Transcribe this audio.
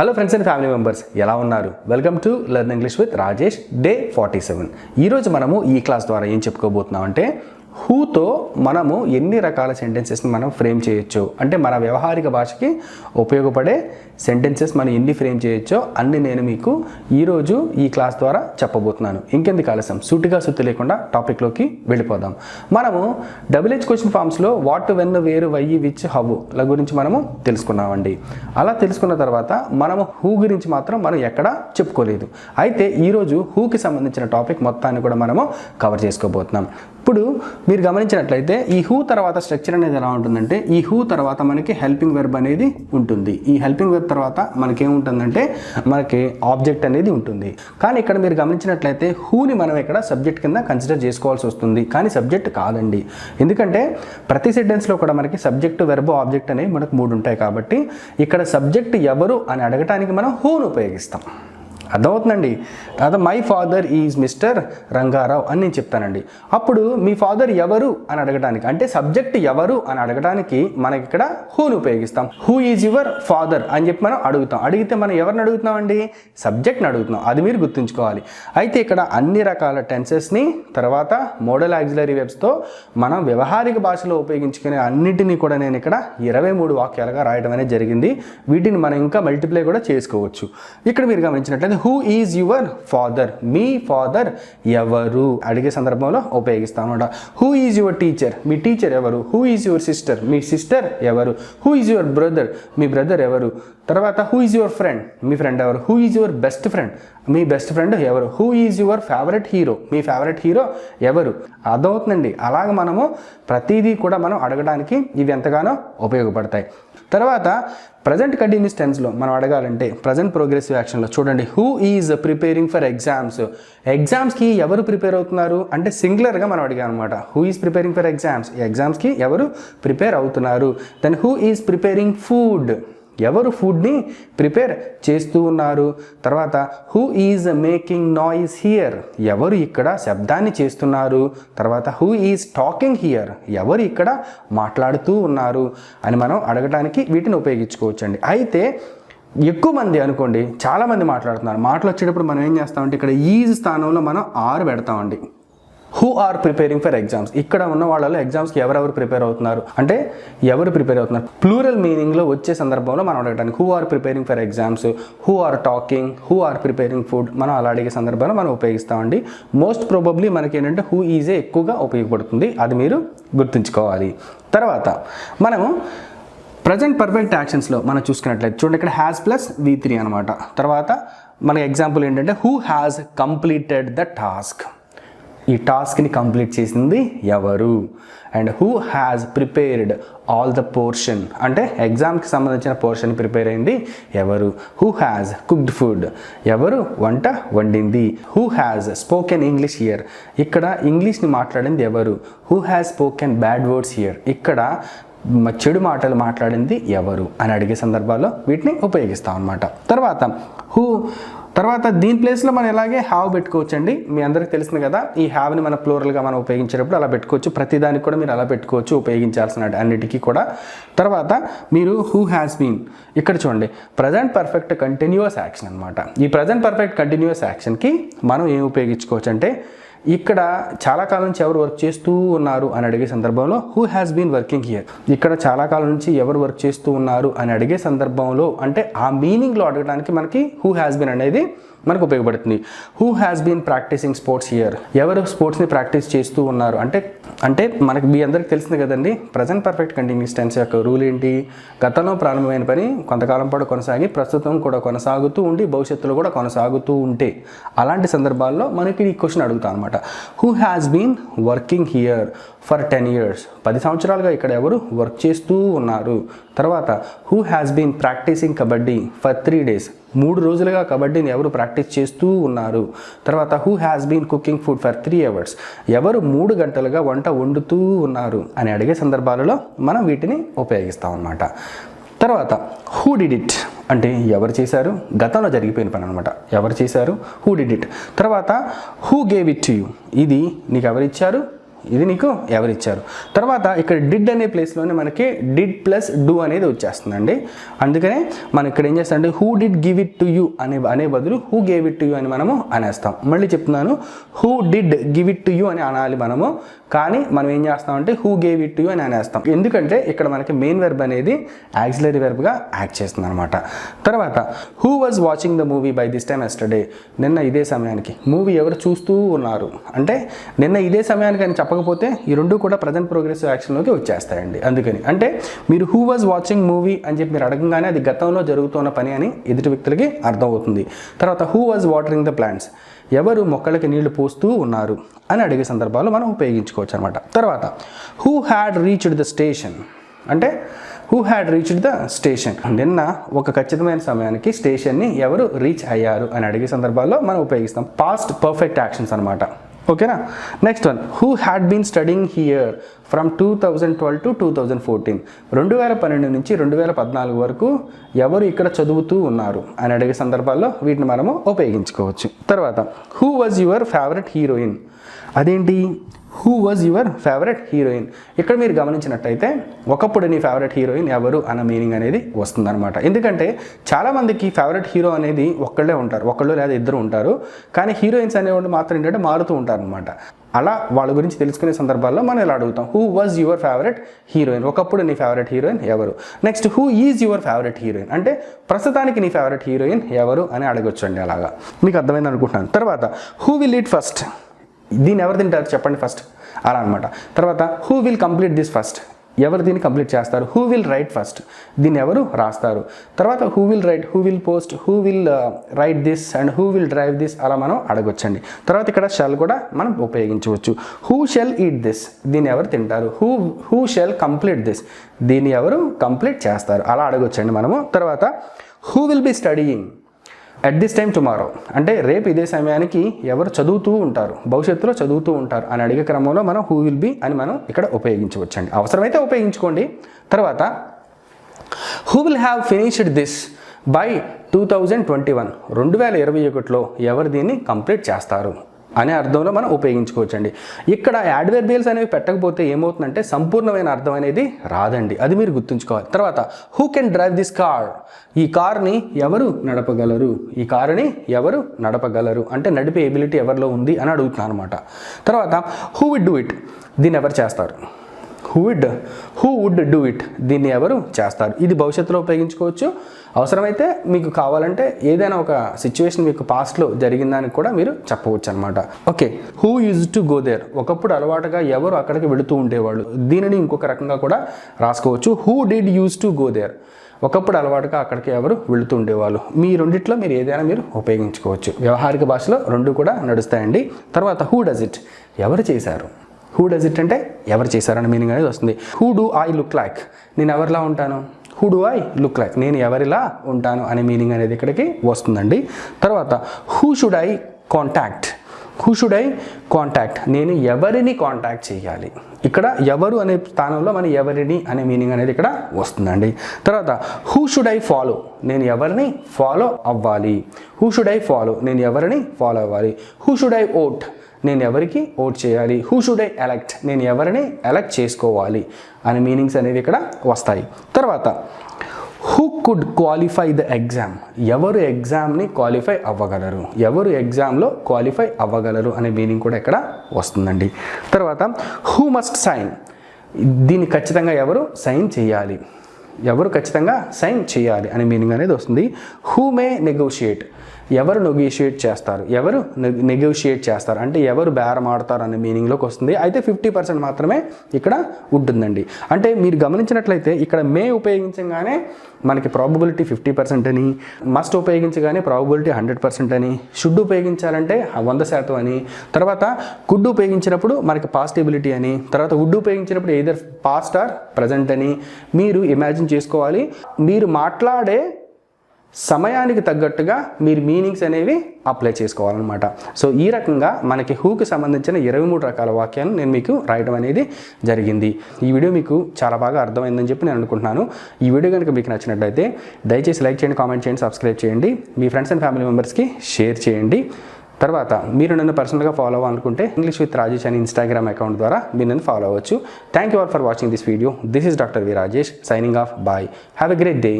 Hello friends and family members ఎలా ఉన్నారు? Welcome to learn English with Rajesh day forty seven ఈరోజు మనము ఈ క్లాస్ ద్వారా ఏం చెప్పుకోబోతున్నాం అంటే హూతో మనము ఎన్ని రకాల సెంటెన్సెస్ని మనం ఫ్రేమ్ చేయొచ్చు? అంటే మన వ్యవహారిక భాషకి ఉపయోగపడే సెంటెన్సెస్ మనం ఎన్ని ఫ్రేమ్ చేయొచ్చో అన్ని నేను మీకు ఈరోజు ఈ క్లాస్ ద్వారా చెప్పబోతున్నాను. ఇంకెందుకు ఆలస్యం? సూటిగా సుత్తి లేకుండా టాపిక్లోకి వెళ్ళిపోదాం. మనము double question ఫామ్స్లో what when where why which how ల గురించి మనము తెలుసుకున్నామండి. అలా తెలుసుకున్న తర్వాత మనము హూ గురించి మాత్రం మనం ఎక్కడా చెప్పుకోలేదు. అయితే ఈరోజు హూకి సంబంధించిన టాపిక్ మొత్తాన్ని కూడా మనము కవర్ చేసుకోబోతున్నాం. ఇప్పుడు మీరు గమనించినట్లయితే ఈ హూ తర్వాత స్ట్రక్చర్ అనేది ఎలా ఉంటుందంటే ఈ హూ తర్వాత మనకి హెల్పింగ్ వెర్బ్ అనేది ఉంటుంది. ఈ హెల్పింగ్ వెర్బ్ తర్వాత మనకేముంటుందంటే మనకి ఆబ్జెక్ట్ అనేది ఉంటుంది. కానీ ఇక్కడ మీరు గమనించినట్లయితే హూని మనం ఇక్కడ సబ్జెక్ట్ కింద కన్సిడర్ చేసుకోవాల్సి వస్తుంది. కానీ సబ్జెక్ట్ కాదండి. ఎందుకంటే ప్రతి సెంటెన్స్లో కూడా మనకి సబ్జెక్ట్ వెర్బ్ ఆబ్జెక్ట్ అనేవి మనకు మూడు ఉంటాయి కాబట్టి ఇక్కడ సబ్జెక్ట్ ఎవరు అని అడగటానికి మనం హూను ఉపయోగిస్తాం. అర్థమవుతుందండి? అదే my father is mister Rangarao అని నేను చెప్తానండి. అప్పుడు మీ ఫాదర్ ఎవరు అని అడగడానికి అంటే సబ్జెక్ట్ ఎవరు అని అడగడానికి మనకి ఇక్కడ హూని ఉపయోగిస్తాం. హూ ఈజ్ యువర్ ఫాదర్ అని చెప్పి మనం అడుగుతాం. అడిగితే మనం ఎవరిని అడుగుతున్నామండి? సబ్జెక్ట్ని అడుగుతున్నాం. అది మీరు గుర్తుంచుకోవాలి. అయితే ఇక్కడ అన్ని రకాల టెన్సెస్ని తర్వాత మోడల్ యాక్సిలరీ వెబ్స్తో మనం వ్యవహారిక భాషలో ఉపయోగించుకునే అన్నిటినీ కూడా నేను ఇక్కడ ఇరవై మూడు వాక్యాలుగా రాయడం అనేది జరిగింది. వీటిని మనం ఇంకా మల్టిప్లై కూడా చేసుకోవచ్చు. ఇక్కడ మీరు గమనించినట్లయితే హూ ఈజ్ యువర్ ఫాదర్ మీ ఫాదర్ ఎవరు? అడిగే సందర్భంలో ఉపయోగిస్తాం అనమాట హూ ఈజ్ యువర్ టీచర్ మీ టీచర్ ఎవరు? హూ ఈజ్ యువర్ సిస్టర్ మీ సిస్టర్ ఎవరు? హూ ఈజ్ యువర్ బ్రదర్ మీ బ్రదర్ ఎవరు? తర్వాత హూ ఈజ్ యువర్ ఫ్రెండ్ మీ ఫ్రెండ్ ఎవరు? Who is your best friend me best friend ఎవరు? Who is your favourite hero me favourite hero ఎవరు? అర్థమవుతుందండి. అలాగ మనము ప్రతిదీ కూడా మనం అడగడానికి ఇవి ఎంతగానో ఉపయోగపడతాయి. తర్వాత ప్రజెంట్ కంటిన్యూస్ టెన్స్లో మనం అడగాలంటే ప్రజెంట్ ప్రోగ్రెసివ్ యాక్షన్లో చూడండి. Who is preparing for exams ఎగ్జామ్స్కి ఎవరు ప్రిపేర్ అవుతున్నారు? అంటే సింగులర్గా మనం అడిగాం అనమాట who is preparing for exams ఎగ్జామ్స్కి ఎవరు ప్రిపేర్ అవుతున్నారు? Then who is preparing food ఎవరు ఫుడ్ని ప్రిపేర్ చేస్తూ ఉన్నారు? తర్వాత who is making noise here ఎవరు ఇక్కడ శబ్దాన్ని చేస్తున్నారు? తర్వాత హూ ఈజ్ టాకింగ్ హియర్ ఎవరు ఇక్కడ మాట్లాడుతూ ఉన్నారు? అని మనం అడగడానికి వీటిని ఉపయోగించుకోవచ్చండి. అయితే ఎక్కువ మంది అనుకోండి చాలామంది మాట్లాడుతున్నారు. మాటలు వచ్చేటప్పుడు మనం ఏం చేస్తామంటే ఇక్కడ ఈజ్ స్థానంలో మనం ఆరు పెడతామండి. Who are preparing for exams ఇక్కడ ఉన్న వాళ్ళలో ఎగ్జామ్స్కి ఎవరెవరు ప్రిపేర్ అవుతున్నారు? అంటే ఎవరు ప్రిపేర్ అవుతున్నారు? ప్లూరల్ మీనింగ్లో వచ్చే సందర్భంలో మనం అడగడానికి who are preparing for exams who are talking who are preparing food మనం అలా అడిగే సందర్భంలో మనం ఉపయోగిస్తామండి. మోస్ట్ ప్రాబబ్లీ మనకి ఏంటంటే హూ ఈజే ఎక్కువగా ఉపయోగపడుతుంది? అది మీరు గుర్తుంచుకోవాలి. తర్వాత మనము ప్రజెంట్ పర్ఫెక్ట్ యాక్షన్స్లో మనం చూసుకున్నట్లయితే చూడండి ఇక్కడ హ్యాస్ ప్లస్ వి త్రీ అనమాట తర్వాత మన ఎగ్జాంపుల్ ఏంటంటే who has completed the task ఈ టాస్క్ని కంప్లీట్ చేసింది ఎవరు? And who has prepared all the portion అంటే ఎగ్జామ్కి సంబంధించిన పోర్షన్ ప్రిపేర్ అయింది ఎవరు? హూ హ్యాస్ కుక్డ్ ఫుడ్ ఎవరు వంట వండింది? Who has spoken English here ఇక్కడ ఇంగ్లీష్ని మాట్లాడింది ఎవరు? Who has spoken bad words here ఇక్కడ చెడు మాటలు మాట్లాడింది ఎవరు? అని అడిగే సందర్భాల్లో వీటిని ఉపయోగిస్తాం అనమాట తర్వాత హూ తర్వాత దీని ప్లేస్లో మనం ఎలాగే హ్యావ్ పెట్టుకోవచ్చు అండి మీ అందరికీ తెలిసింది కదా ఈ హ్యావ్ని మన ప్లోరల్గా మనం ఉపయోగించేటప్పుడు అలా పెట్టుకోవచ్చు. ప్రతిదానికి కూడా మీరు అలా పెట్టుకోవచ్చు ఉపయోగించాల్సిన అన్నిటికీ కూడా. తర్వాత మీరు హూ హ్యాస్ బీన్ ఇక్కడ చూడండి ప్రజెంట్ పర్ఫెక్ట్ కంటిన్యూస్ యాక్షన్ అనమాట ఈ ప్రజెంట్ పర్ఫెక్ట్ కంటిన్యూస్ యాక్షన్కి మనం ఏం ఉపయోగించుకోవచ్చు అంటే ఇక్కడ చాలా కాలం నుంచి ఎవరు వర్క్ చేస్తూ ఉన్నారు అని అడిగే సందర్భంలో who has been working here ఇక్కడ చాలా కాలం నుంచి ఎవరు వర్క్ చేస్తూ ఉన్నారు అని అడిగే సందర్భంలో అంటే ఆ మీనింగ్లో అడగడానికి మనకి హూ హ్యాస్ బీన్ అనేది మనకు ఉపయోగపడుతుంది. Who has been practising sports here ఎవరు స్పోర్ట్స్ని ప్రాక్టీస్ చేస్తూ ఉన్నారు? అంటే అంటే మనకి మీ అందరికి తెలిసింది కదండి ప్రజెంట్ పర్ఫెక్ట్ కంటిన్యూస్ టెన్స్ యొక్క రూల్ ఏంటి? గతంలో ప్రారంభమైన పని కొంతకాలం పాటు కొనసాగి ప్రస్తుతం కూడా కొనసాగుతూ ఉండి భవిష్యత్తులో కూడా కొనసాగుతూ ఉంటే అలాంటి సందర్భాల్లో మనకి ఈ క్వశ్చన్ అడుగుతాం అనమాట who has been working here for ten years పది సంవత్సరాలుగా ఇక్కడ ఎవరు వర్క్ చేస్తూ ఉన్నారు? తర్వాత who has been practising kabaddi for three days మూడు రోజులుగా కబడ్డీని ఎవరు ప్రాక్టీస్ చేస్తూ ఉన్నారు. తర్వాత who has been cooking food for three hours ఎవరు మూడు గంటలుగా వంట వండుతూ ఉన్నారు? అని అడిగే సందర్భాలలో మనం వీటిని ఉపయోగిస్తాం అన్నమాట. తర్వాత హూ డిడ్ ఇట్ అంటే ఎవరు చేశారు? గతంలో జరిగిపోయిన పని అనమాట ఎవరు చేశారు? హూ డిడ్ ఇట్ తర్వాత who gave it to you ఇది నీకు ఎవరు ఇచ్చారు? ఇది నీకు ఎవరు ఇచ్చారు తర్వాత ఇక్కడ డిడ్ అనే ప్లేస్లోనే మనకి డిడ్ ప్లస్ డూ అనేది వచ్చేస్తుందండి. అందుకనే మనం ఇక్కడ ఏం చేస్తామంటే who did give it to you అనే అనే బదులు who gave it to you అని మనము అనేస్తాం. మళ్ళీ చెప్తున్నాను who did give it to you అని అనాలి మనము. కానీ మనం ఏం చేస్తామంటే who gave it to you అని అనేస్తాం. ఎందుకంటే ఇక్కడ మనకి మెయిన్ వెర్బ్ అనేది యాక్సిలరీ వెర్బ్గా యాక్ట్ చేస్తుంది అనమాట తర్వాత who was watching the movie by this time yesterday నిన్న ఇదే సమయానికి. మూవీ ఎవరు చూస్తూ ఉన్నారు? అంటే నిన్న ఇదే సమయానికి అని చెప్పకపోతే ఈ రెండు కూడా ప్రజెంట్ ప్రోగ్రెసివ్ యాక్షన్లోకి వచ్చేస్తాయండి. అందుకని. అంటే మీరు హూ వాజ్ వాచింగ్ మూవీ అని చెప్పి మీరు అడగంగానే అది గతంలో జరుగుతున్న పని అని ఎదుటి వ్యక్తులకి అర్థమవుతుంది. తర్వాత who was watering the plants ఎవరు మొక్కలకి నీళ్ళు పోస్తూ ఉన్నారు అని అడిగే సందర్భాల్లో మనం ఉపయోగించుకోవచ్చు అనమాట తర్వాత who had reached the station అంటే who had reached the station నిన్న ఒక ఖచ్చితమైన సమయానికి స్టేషన్ని ఎవరు రీచ్ అయ్యారు అని అడిగే సందర్భాల్లో మనం ఉపయోగిస్తాం. పాస్ట్ పర్ఫెక్ట్ యాక్షన్స్ అనమాట ఓకేనా? Next one who had been studying here from two thousand twelve to two thousand fourteen రెండు వేల పన్నెండు నుంచి రెండు వేల పద్నాలుగు వరకు ఎవరు ఇక్కడ చదువుతూ ఉన్నారు? అని అడిగే సందర్భాల్లో వీటిని మనము ఉపయోగించుకోవచ్చు. తర్వాత who was your favourite heroine అదేంటి? Who was your favourite heroine ఇక్కడ మీరు గమనించినట్టయితే ఒకప్పుడు నీ ఫేవరెట్ హీరోయిన్ ఎవరు అన్న మీనింగ్ అనేది వస్తుందన్నమాట. ఎందుకంటే చాలామందికి ఫేవరెట్ హీరో అనేది ఒక్కళ్ళే ఉంటారు. ఒకళ్ళు లేదా ఇద్దరు ఉంటారు. కానీ హీరోయిన్స్ అనేవాళ్ళు మాత్రం ఏంటంటే మారుతూ ఉంటారు అనమాట అలా వాళ్ళ గురించి తెలుసుకునే సందర్భాల్లో మనం ఇలా అడుగుతాం. Who was your favourite heroine ఒకప్పుడు నీ ఫేవరెట్ హీరోయిన్ ఎవరు? Next who is your favourite heroine అంటే ప్రస్తుతానికి నీ ఫేవరెట్ హీరోయిన్ ఎవరు అని అడగొచ్చు అండి అలాగా. మీకు అర్థమైంది అనుకుంటున్నాను. తర్వాత హూ విల్ లీడ్ ఫస్ట్ దీన్ని ఎవరు తింటారు? చెప్పండి ఫస్ట్ అలా అనమాట తర్వాత who will complete this first ఎవరు దీన్ని కంప్లీట్ చేస్తారు? హూ విల్ రైట్ ఫస్ట్ దీన్ని ఎవరు రాస్తారు? తర్వాత who will write who will post who will write this and who will drive this అలా మనం అడగొచ్చండి. తర్వాత ఇక్కడ షెల్ కూడా మనం ఉపయోగించవచ్చు. హూ షెల్ ఈట్ దిస్ దీన్ని ఎవరు తింటారు? Who who shall complete this దీన్ని ఎవరు కంప్లీట్ చేస్తారు? అలా అడగొచ్చండి మనము. తర్వాత who will be studying at this time tomorrow అంటే రేపు ఇదే సమయానికి ఎవరు చదువుతూ ఉంటారు భవిష్యత్తులో చదువుతూ ఉంటారు అని అడిగే క్రమంలో మనం హూ విల్ బి అని మనం ఇక్కడ ఉపయోగించవచ్చండి. అవసరమైతే ఉపయోగించుకోండి. తర్వాత who will have finished this by two thousand twenty one రెండు వేల ఇరవై ఒకటిలో ఎవరు దీన్ని కంప్లీట్ చేస్తారు? అనే అర్థంలో మనం ఉపయోగించుకోవచ్చండి. ఇక్కడ యాడ్వర్బియల్స్ అనేవి పెట్టకపోతే ఏమవుతుందంటే సంపూర్ణమైన అర్థం అనేది రాదండి. అది మీరు గుర్తుంచుకోవాలి. తర్వాత who can drive this car ఈ కార్ని ఎవరు నడపగలరు? ఈ కారుని ఎవరు నడపగలరు? అంటే నడిపే ఎబిలిటీ ఎవరిలో ఉంది అని అడుగుతున్నాను అనమాట తర్వాత హూ విడ్ డూ ఇట్ దీన్ని ఎవరు చేస్తారు? Who would who would do it దీన్ని ఎవరు చేస్తారు? ఇది భవిష్యత్తులో ఉపయోగించుకోవచ్చు. అవసరమైతే మీకు కావాలంటే ఏదైనా ఒక సిచ్యువేషన్ మీకు పాస్ట్లో జరిగిందని కూడా మీరు చెప్పవచ్చు అనమాట okay who used to go there ఒకప్పుడు అలవాటుగా ఎవరు అక్కడికి వెళుతూ ఉండేవాళ్ళు? దీనిని ఇంకొక రకంగా కూడా రాసుకోవచ్చు. Who did use to go there ఒకప్పుడు అలవాటుగా అక్కడికి ఎవరు వెళుతూ ఉండేవాళ్ళు? మీ రెండిట్లో మీరు ఏదైనా మీరు ఉపయోగించుకోవచ్చు. వ్యవహారిక భాషలో రెండు కూడా నడుస్తాయండి. తర్వాత హూ డస్ ఇట్ ఎవరు చేశారు? హూ డస్ ఇట్ అంటే ఎవరు చేశారని మీనింగ్ అనేది వస్తుంది. Who do I look like నేను ఎవరిలా ఉంటాను? Who do I look like నేను ఎవరిలా ఉంటాను అనే మీనింగ్ అనేది ఇక్కడికి వస్తుందండి. తర్వాత who should I contact who should I contact నేను ఎవరిని కాంటాక్ట్ చేయాలి? ఇక్కడ ఎవరు అనే స్థానంలో మన ఎవరిని అనే మీనింగ్ అనేది ఇక్కడ వస్తుందండి. తర్వాత హూ షుడ్ ఐ ఫాలో నేను ఎవరిని ఫాలో అవ్వాలి? హూ షుడ్ ఐ ఫాలో నేను ఎవరిని ఫాలో అవ్వాలి? హూ షుడ్ ఐ ఓట్ నేను ఎవరికి ఓట్ చేయాలి? హూ షుడ్ ఐ ఎలెక్ట్ నేను ఎవరిని ఎలెక్ట్ చేసుకోవాలి? అనే మీనింగ్స్ అనేవి ఇక్కడ వస్తాయి. తర్వాత who could qualify the exam ఎవరు ఎగ్జామ్ని క్వాలిఫై అవ్వగలరు? ఎవరు ఎగ్జామ్లో క్వాలిఫై అవ్వగలరు? అనే మీనింగ్ కూడా ఇక్కడ వస్తుందండి. తర్వాత హూ మస్ట్ సైన్ దీన్ని ఖచ్చితంగా ఎవరు సైన్ చేయాలి? ఎవరు ఖచ్చితంగా సైన్ చేయాలి? అనే మీనింగ్ అనేది వస్తుంది. హూ మే నెగోషియేట్ ఎవరు నెగోషియేట్ చేస్తారు? ఎవరు నెగోషియేట్ చేస్తారు? అంటే ఎవరు బేరం ఆడతారు అనే మీనింగ్లోకి వస్తుంది. అయితే ఫిఫ్టీ పర్సెంట్ మాత్రమే ఇక్కడ ఉంటుందండి. అంటే మీరు గమనించినట్లయితే ఇక్కడ మే ఉపయోగించగానే మనకి ప్రాబబిలిటీ ఫిఫ్టీ పర్సెంట్ అని మస్ట్ ఉపయోగించగానే ప్రాబబిలిటీ హండ్రెడ్ పర్సెంట్ అని షుడ్ ఉపయోగించాలంటే వంద శాతం అని తర్వాత కుడ్ ఉపయోగించినప్పుడు మనకి పాసిబిలిటీ అని తర్వాత వుడ్ ఉపయోగించినప్పుడు ఏదర్ పాస్ట్ ఆర్ ప్రజెంట్ అని మీరు ఇమాజిన్ చేసుకోవాలి. మీరు మాట్లాడే సమయానికి తగ్గట్టుగా మీరు మీనింగ్స్ అనేవి అప్లై చేసుకోవాలన్నమాట. సో ఈ రకంగా మనకి హూకి సంబంధించిన ఇరవై మూడు రకాల వాక్యాలను నేను మీకు రాయడం అనేది జరిగింది. ఈ వీడియో మీకు చాలా బాగా అర్థమైందని చెప్పి నేను అనుకుంటున్నాను. ఈ వీడియో కనుక మీకు నచ్చినట్లయితే దయచేసి లైక్ చేయండి కామెంట్ చేయండి సబ్స్క్రైబ్ చేయండి. మీ ఫ్రెండ్స్ అండ్ ఫ్యామిలీ మెంబర్స్కి షేర్ చేయండి. తర్వాత మీరు నన్ను పర్సనల్గా ఫాలో అవ్వాలనుకుంటే ఇంగ్లీష్ విత్ రాజేష్ అని ఇన్స్టాగ్రామ్ అకౌంట్ ద్వారా మీరు నన్ను ఫాలో అవ్వచ్చు. Thank you all for watching this video this is doctor V Rajesh signing off bye have a great day